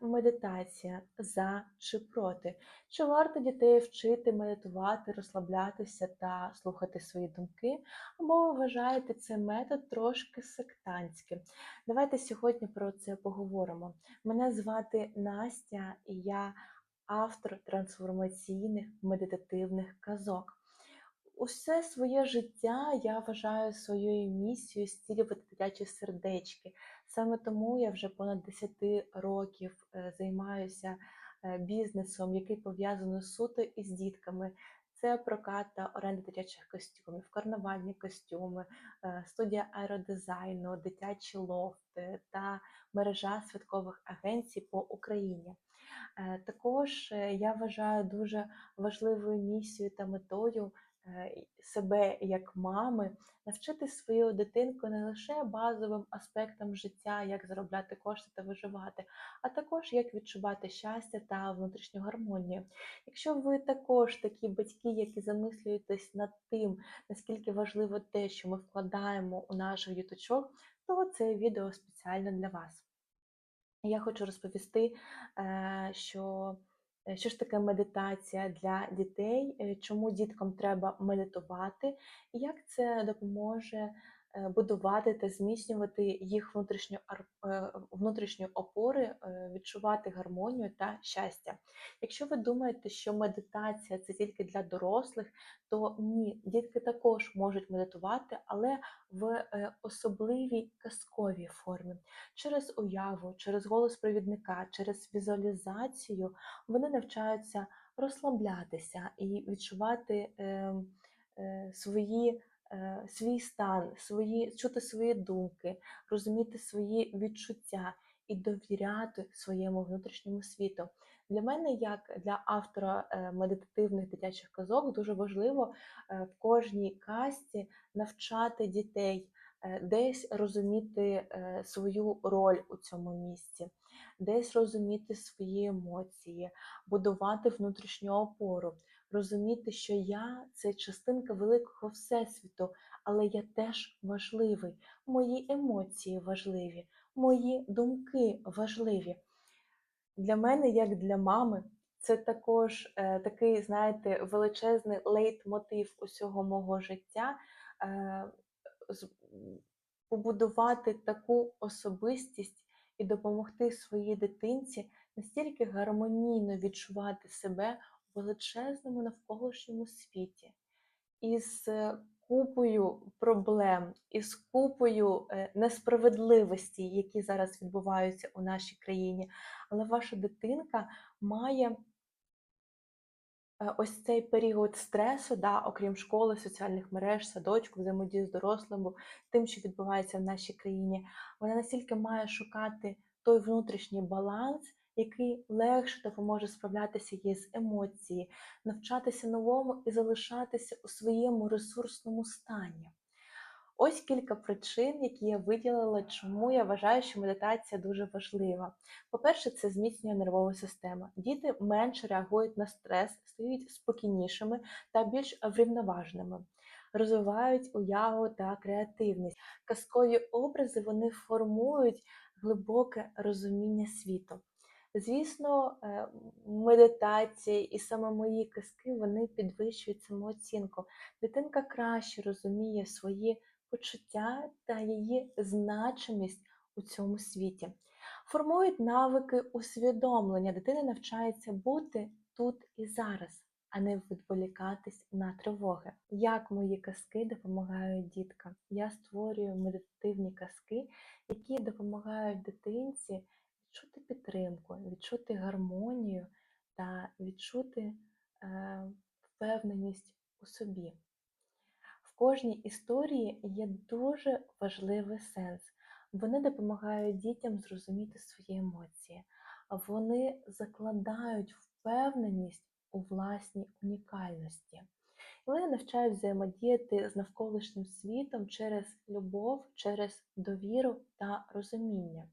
Медитація за чи проти? Чи варто дітей вчити медитувати, розслаблятися та слухати свої думки? Або ви вважаєте цей метод трошки сектантським? Давайте сьогодні про це поговоримо. Мене звати Настя, і я автор трансформаційних медитативних казок. Усе своє життя я вважаю своєю місією зцілювати дитячі сердечки. Саме тому я вже понад 10 років е, займаюся е, бізнесом, який пов'язаний суто із дітками. Це прокат та оренда дитячих костюмів, карнавальні костюми, е, студія аеродизайну, дитячі лофти та мережа святкових агенцій по Україні. Також я вважаю дуже важливою місією та метою себе як мами, навчити свою дитинку не лише базовим аспектам життя, як заробляти кошти та виживати, а також як відчувати щастя та внутрішню гармонію. Якщо ви також такі батьки, які замислюєтесь над тим, наскільки важливо те, що ми вкладаємо у наших діточок, то це відео спеціально для вас. Я хочу розповісти, е, що Е, що ж таке медитація для дітей, е, чому діткам треба медитувати, і як це допоможе Е, будувати та зміцнювати їх внутрішню е, внутрішню опори, е, відчувати гармонію та щастя. Якщо ви думаєте, що медитація це тільки для дорослих, то ні, дітки також можуть медитувати, але в особливій казковій формі. Через уяву, через голос провідника, через візуалізацію вони навчаються розслаблятися і відчувати ем, свої Е, свій стан, свої, чути свої думки, розуміти свої відчуття і довіряти своєму внутрішньому світу. Для мене, як для автора е, медитативних дитячих казок, дуже важливо е, в кожній касті навчати дітей. Десь розуміти свою роль у цьому місці, десь розуміти свої емоції, будувати внутрішню опору, розуміти, що я це частинка великого всесвіту, але я теж важливий. Мої емоції важливі, мої думки важливі. Для мене, як для мами, це також е, такий, знаєте, величезний лейтмотив усього мого життя. Е, побудувати таку особистість і допомогти своїй дитинці настільки гармонійно відчувати себе величезному навколишньому світі, із е, купою проблем, із купою е, несправедливості, які зараз відбуваються у нашій країні. Але ваша дитинка має. Е, ось цей період стресу, да, окрім школи, соціальних мереж, садочку, взаємодії з дорослим, тим, що відбувається в нашій країні, вона настільки має шукати той внутрішній баланс, який легше допоможе справлятися їй з емоції, навчатися новому і залишатися у своєму ресурсному стані. Ось кілька причин, які я виділила, чому я вважаю, що медитація дуже важлива. По-перше, це зміцнює нервову систему. Діти менше реагують на стрес, стають спокійнішими та більш врівноваженими, розвивають уяву та креативність. Казкові образи вони формують глибоке розуміння світу. Звісно, е, медитації і саме мої казки вони підвищують самооцінку. Дитинка краще розуміє свої почуття та її значимість у цьому світі. Формують навики усвідомлення. Дитина навчається бути тут і зараз, а не відволікатись на тривоги. Як мої казки допомагають діткам? Я створюю медитативні казки, які допомагають дитинці відчути підтримку, відчути гармонію та відчути е, впевненість у собі. В кожній історії є дуже важливий сенс. Вони допомагають дітям зрозуміти свої емоції, вони закладають впевненість у власній унікальності. Вони навчають взаємодіяти з навколишнім світом через любов, через довіру та розуміння.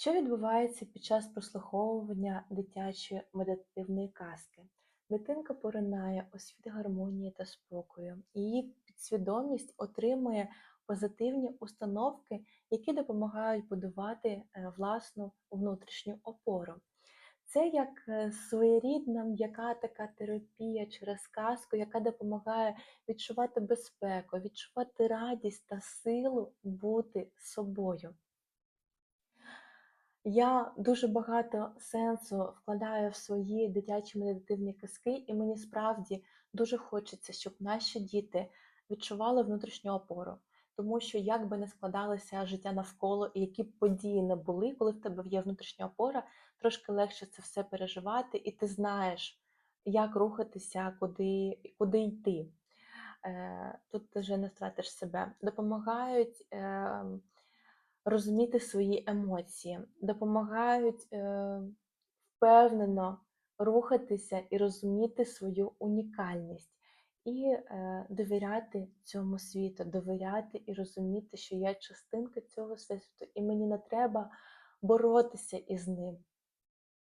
Що відбувається під час прослуховування дитячої медитативної казки? Дитинка поринає у світ гармонії та спокою, її підсвідомість отримує позитивні установки, які допомагають будувати е, власну внутрішню опору. Це як е, своєрідна м'яка така терапія через казку, яка допомагає відчувати безпеку, відчувати радість та силу бути собою. Я дуже багато сенсу вкладаю в свої дитячі медитативні казки, і мені справді дуже хочеться, щоб наші діти відчували внутрішню опору. Тому що як би не складалося життя навколо, і які б події не були, коли в тебе є внутрішня опора, трошки легше це все переживати, і ти знаєш, як рухатися, куди, куди йти. Е, Тут ти вже не втратиш себе. Допомагають. Розуміти свої емоції, допомагають е, впевнено рухатися і розуміти свою унікальність, і е, довіряти цьому світу, довіряти і розуміти, що я частинка цього всесвіту, і мені не треба боротися із ним.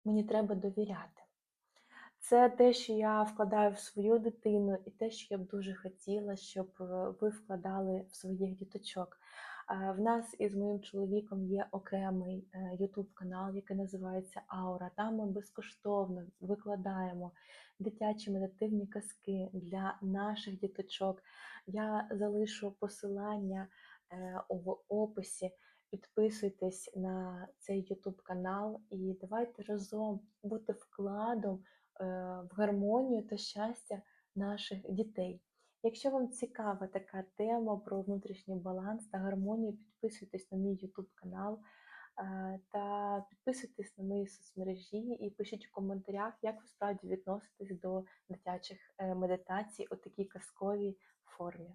Мені треба довіряти. Це те, що я вкладаю в свою дитину, і те, що я б дуже хотіла, щоб е, ви вкладали в своїх діточок. Е, В нас із моїм чоловіком є окремий YouTube канал, який називається Аура. Там ми безкоштовно викладаємо дитячі медитивні казки для наших діточок. Я залишу посилання е, в описі. Підписуйтесь на цей YouTube канал і давайте разом бути вкладом е, в гармонію та щастя наших дітей. Якщо вам цікава така тема про внутрішній баланс та гармонію, підписуйтесь на мій YouTube канал е, та підписуйтесь на мої соцмережі і пишіть у коментарях, як ви справді відноситесь до дитячих е, медитацій у такій казковій формі.